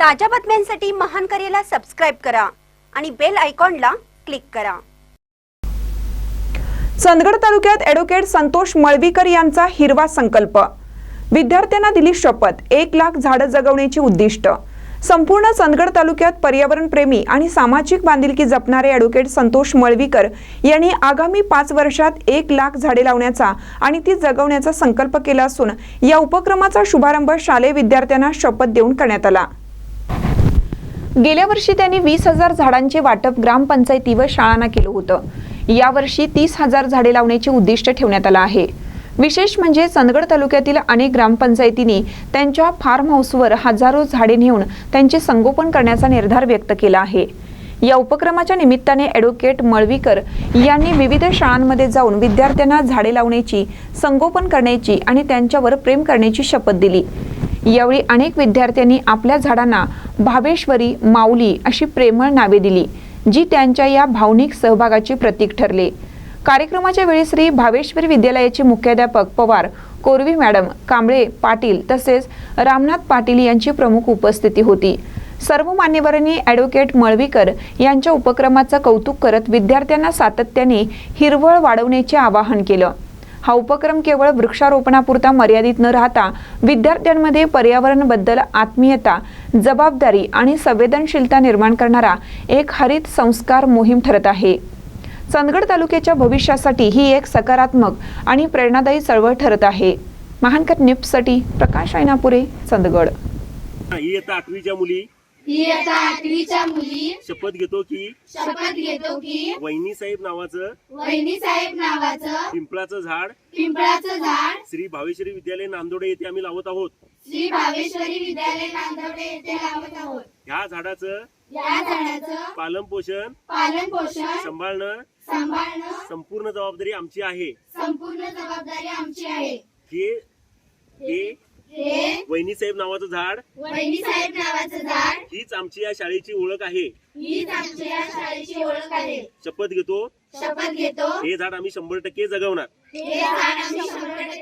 ताज्या बातम्यांसाठी महान करेला सबस्क्राईब करा आणि बेल आयकॉनला क्लिक करा. चंदगड तालुक्यात ॲडव्होकेट संतोष मळवीकर यांचा हिरवा संकल्प. विद्यार्थ्यांना दिली शपथ एक लाख झाडं जगवण्याची उद्दिष्ट. संपूर्ण चंदगड तालुक्यात पर्यावरणप्रेमी आणि सामाजिक बांधिलकी जपणारे ॲडव्होकेट संतोष मळवीकर यांनी आगामी पाच वर्षात एक लाख झाडे लावण्याचा आणि ती जगवण्याचा संकल्प केला असून या उपक्रमाचा शुभारंभ शालेय विद्यार्थ्यांना शपथ देऊन करण्यात आला. गेल्या वर्षी त्यांनी वीस हजार झाडांचे वाटप ग्रामपंचायती व शाळांना केलं होतं. यावर्षी तीस हजार झाडे लावण्याचे उद्दिष्ट ठेवण्यात आलं आहे. विशेष म्हणजे चंदगड तालुक्यातील अनेक ग्रामपंचायतींनी त्यांच्या फार्म हाऊसवर हजारो झाडे नेऊन त्यांचे संगोपन करण्याचा निर्धार व्यक्त केला आहे. या उपक्रमाच्या निमित्ताने ॲडव्होकेट मळवीकर यांनी विविध शाळांमध्ये जाऊन विद्यार्थ्यांना झाडे लावण्याची संगोपन करण्याची आणि त्यांच्यावर प्रेम करण्याची शपथ दिली. यावेळी अनेक विद्यार्थ्यांनी आपल्या झाडांना भावेश्वरी माऊली अशी प्रेमळ नावे दिली जी त्यांच्या या भावनिक सहभागाचे प्रतीक ठरले. कार्यक्रमाच्या वेळी श्री भावेश्वरी विद्यालयाचे मुख्याध्यापक पवार कोरवी मॅडम कांबळे पाटील तसेच रामनाथ पाटील यांची प्रमुख उपस्थिती होती. सर्व मान्यवरांनी ॲडव्होकेट मळवीकर यांच्या उपक्रमाचं कौतुक करत विद्यार्थ्यांना सातत्याने हिरवळ वाढवण्याचे आवाहन केलं. हा उपक्रम केवळ वृक्षारोपणापुरता मर्यादित न राहता विद्यार्थ्यांमध्ये पर्यावरणाबद्दल आत्मीयता जबाबदारी आणि संवेदनशीलता निर्माण करणारा एक हरित संस्कार मोहीम ठरत आहे. चंदगड तालुक्याच्या भविष्यासाठी ही एक सकारात्मक आणि प्रेरणादायी चळवळ ठरत आहे. महानकर निप्ससाठी प्रकाश ऐनापुरे चंदगड. इयत्ता आठवीच्या मुली इयत्ता आठवीच्या मुली. शपथ घेतो की शपथ घेतो की वहिनी साहेब नावाचं वहिनी साहेब नावाचं पिंपळाचं झाड. पिंपळाचं झाड. श्री भावेश्वरी विद्यालय नांदोडे येथे आम्ही लावत आहोत. श्री भावेश्वरी विद्यालय नांदवडे येथे लावत आहोत. ह्या झाडाचं या झाडाचं पालन पोषण पालन पोषण सांभाळणं सांभाळणं संपूर्ण जबाबदारी आमची आहे. संपूर्ण जबाबदारी आमची आहे. हे हे हे वहिनी साहेब नावाचं झाड? वहिनी साहेब नावाचं झाड. हीच आमची या शाळेची ओळख आहे. हीच आमच्या या शाळेची ओळख आहे. शपथ घेतो? शपथ घेतो. हे झाड आम्ही शंभर टक्के जगवणार. हे झाड आम्ही शंभर टक्के